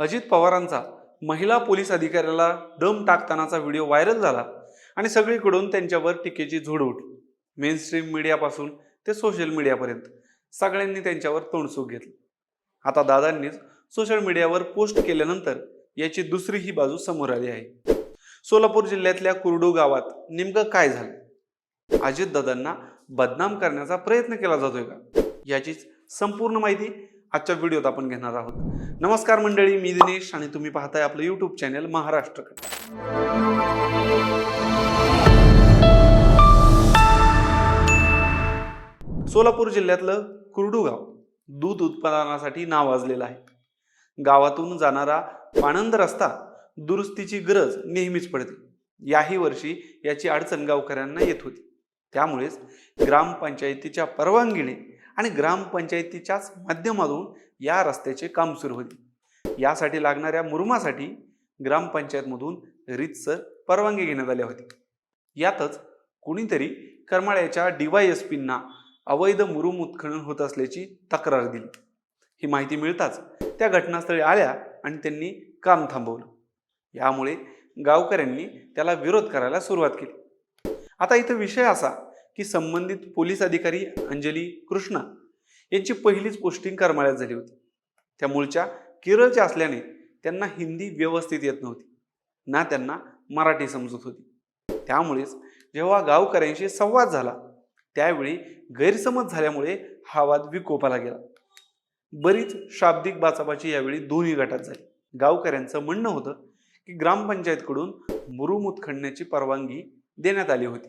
अजित पवारांचा महिला पोलीस अधिकाऱ्याला दम टाकतानाचा व्हिडिओ व्हायरल झाला आणि सगळीकडून त्यांच्यावर टीकेची झोड उठली. मेन स्ट्रीम मीडियापासून ते सोशल मीडियापर्यंत सगळ्यांनी त्यांच्यावर तोंडसूक घेतलं. आता दादांनीच सोशल मीडियावर पोस्ट केल्यानंतर याची दुसरी ही बाजू समोर आली आहे. सोलापूर जिल्ह्यातल्या कुरडू गावात नेमकं काय झालं? अजितदादांना बदनाम करण्याचा प्रयत्न केला जातोय का? याचीच संपूर्ण माहिती आजच्या व्हिडिओत आपण घेणार आहोत. नमस्कार मंडळी मी दिनेश आणि तुम्ही पाहताय आपलं युट्यूब चॅनेल महाराष्ट्रकडे. सोलापूर जिल्ह्यातलं कुर्डूगाव दूध उत्पादनासाठी नावाजलेलं आहे. गावातून जाणारा पाणंद रस्ता दुरुस्तीची गरज नेहमीच पडते. याही वर्षी याची अडचण गावकऱ्यांना येत होती. त्यामुळेच ग्रामपंचायतीच्या परवानगीने आणि ग्रामपंचायतीच्याच माध्यमातून या रस्त्याचे काम सुरू होते. यासाठी लागणाऱ्या मुरुमासाठी ग्रामपंचायतमधून रीतसर परवानगी घेण्यात आल्या होती यातच कुणीतरी करमाळ्याच्या डीवायएसपींना अवैध मुरुम उत्खनन होत असल्याची तक्रार दिली. ही माहिती मिळताच त्या घटनास्थळी आल्या आणि त्यांनी काम थांबवलं. यामुळे गावकऱ्यांनी त्याला विरोध करायला सुरुवात केली. आता इथं विषय असा की संबंधित पोलीस अधिकारी अंजली कृष्णा यांची पहिलीच पोस्टिंग करमाळ्यात झाली होती. त्या मूळच्या केरळच्या असल्याने त्यांना हिंदी व्यवस्थित येत नव्हती. ना त्यांना मराठी समजत होती. त्यामुळेच जेव्हा गावकऱ्यांशी संवाद झाला त्यावेळी गैरसमज झाल्यामुळे हा वाद विकोपाला गेला. बरीच शाब्दिक बाचाबाची यावेळी दोन्ही गटात झाली. गावकऱ्यांचं म्हणणं होतं की ग्रामपंचायतकडून मुरुम उत्खनण्याची परवानगी देण्यात आली होती.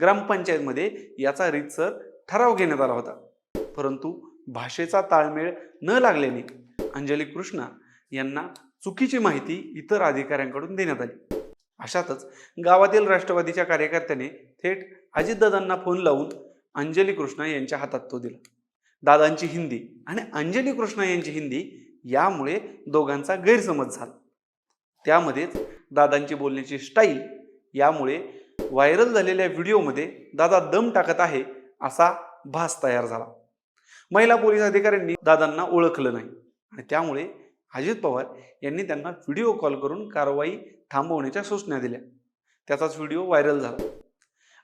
ग्रामपंचायतमध्ये याचा रीतसर ठराव घेण्यात आला होता. परंतु भाषेचा ताळमेळ न लागल्याने अंजली कृष्णा यांना चुकीची माहिती इतर अधिकाऱ्यांकडून देण्यात आली. अशातच गावातील राष्ट्रवादीच्या कार्यकर्त्याने थेट अजितदादांना फोन लावून अंजली कृष्णा यांच्या हातात तो दिला. दादांची हिंदी आणि अंजली कृष्णा यांची हिंदी यामुळे दोघांचा गैरसमज झाला. त्यामध्येच दादांची बोलण्याची स्टाईल यामुळे व्हायरल झालेल्या व्हिडिओमध्ये दादा दम टाकत आहे असा भास तयार झाला. महिला पोलीस अधिकाऱ्यांनी दादांना ओळखलं नाही आणि त्यामुळे अजित पवार यांनी त्यांना व्हिडिओ कॉल करून कारवाई थांबवण्याच्या सूचना दिल्या. त्याचाच व्हिडिओ व्हायरल झाला.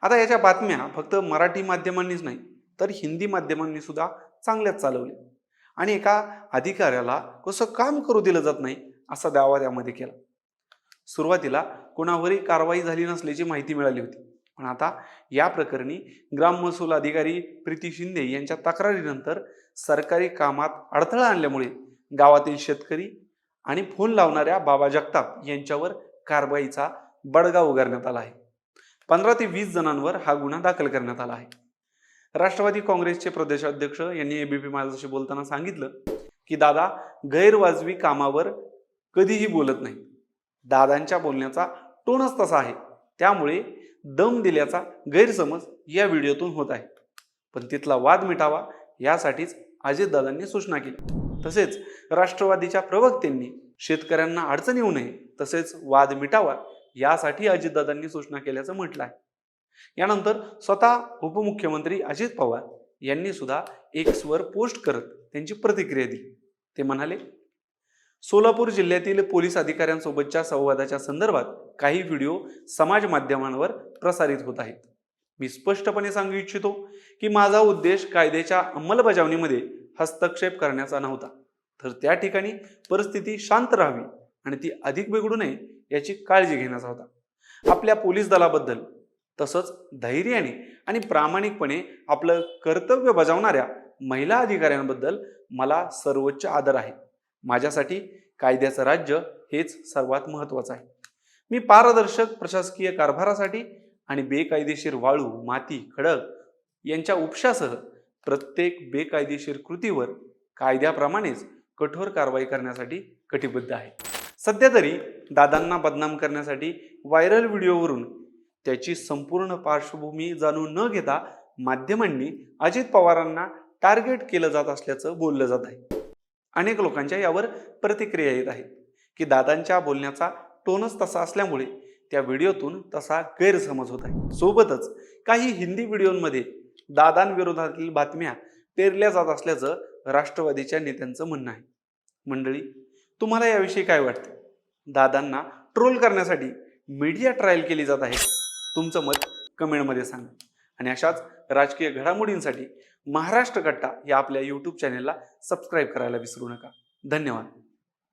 आता याच्या बातम्या फक्त मराठी माध्यमांनीच नाही तर हिंदी माध्यमांनी सुद्धा चांगल्याच चालवल्या. आणि एका अधिकाऱ्याला कसं काम करू दिलं जात नाही असा दावा त्यामध्ये केला. सुरुवातीला कोणावरही कारवाई झाली नसल्याची माहिती मिळाली होती. पण आता या प्रकरणी ग्राम महसूल अधिकारी प्रीती शिंदे यांच्या तक्रारीनंतर सरकारी कामात अडथळा आणल्यामुळे गावातील शेतकरी आणि फोन लावणाऱ्या बाबा जगताप यांच्यावर कारवाईचा बडगा उगारण्यात आला आहे. पंधरा ते वीस जणांवर हा गुन्हा दाखल करण्यात आला आहे. राष्ट्रवादी काँग्रेसचे प्रदेशाध्यक्ष यांनी एबीपी माझ्याशी बोलताना सांगितलं की दादा गैरवाजवी कामावर कधीही बोलत नाही. दादांच्या बोलण्याचा टोनच तसा आहे. त्यामुळे दम दिल्याचा गैरसमज या व्हिडिओतून होत आहे. पण तिथला वाद मिटावा यासाठीच अजितदादांनी सूचना केली. तसेच राष्ट्रवादीच्या प्रवक्त्यांनी शेतकऱ्यांना अडचण येऊ नये तसेच वाद मिटावा यासाठी अजितदादांनी सूचना केल्याचं म्हटलं आहे. यानंतर स्वतः उपमुख्यमंत्री अजित पवार यांनी सुद्धा एक स्वर पोस्ट करत त्यांची प्रतिक्रिया दिली. ते म्हणाले सोलापूर जिल्ह्यातील पोलीस अधिकाऱ्यांसोबतच्या संवादाच्या संदर्भात काही व्हिडिओ समाज माध्यमांवर प्रसारित होत आहेत. मी स्पष्टपणे सांगू इच्छितो की माझा उद्देश कायद्याच्या अंमलबजावणीमध्ये हस्तक्षेप करण्याचा नव्हता. तर त्या ठिकाणी परिस्थिती शांत राहावी आणि ती अधिक बिघडू नये याची काळजी घेण्याचा होता. आपल्या पोलीस दलाबद्दल तसंच धैर्याने आणि प्रामाणिकपणे आपलं कर्तव्य बजावणाऱ्या महिला अधिकाऱ्यांबद्दल मला सर्वोच्च आदर आहे. माझ्यासाठी कायद्याचं राज्य हेच सर्वात महत्त्वाचं आहे. मी पारदर्शक प्रशासकीय कारभारासाठी आणि बेकायदेशीर वाळू माती खडक यांच्या उपशासह प्रत्येक बेकायदेशीर कृतीवर कायद्याप्रमाणेच कठोर कारवाई करण्यासाठी कटिबद्ध आहे. सध्या तरी दादांना बदनाम करण्यासाठी व्हायरल व्हिडिओवरून त्याची संपूर्ण पार्श्वभूमी जाणून न घेता माध्यमांनी अजित पवारांना टार्गेट केलं जात असल्याचं बोललं जात आहे. अनेक लोकांच्या यावर प्रतिक्रिया येत आहेत की दादांच्या बोलण्याचा टोनच तसा असल्यामुळे त्या व्हिडिओतून तसा गैरसमज होत आहे. सोबतच काही हिंदी व्हिडिओमध्ये दादांविरोधातील बातम्या पेरल्या जात असल्याचं राष्ट्रवादीच्या नेत्यांचं म्हणणं आहे. मंडळी तुम्हाला याविषयी काय वाटते? दादांना ट्रोल करण्यासाठी मीडिया ट्रायल केली जात आहे. तुमचं मत कमेंटमध्ये सांगा. आणि अशाच राजकीय घडामोडींसाठी महाराष्ट्र कट्टा या आपल्या यूट्यूब चॅनेलला सबस्क्राईब करायला विसरू नका. धन्यवाद.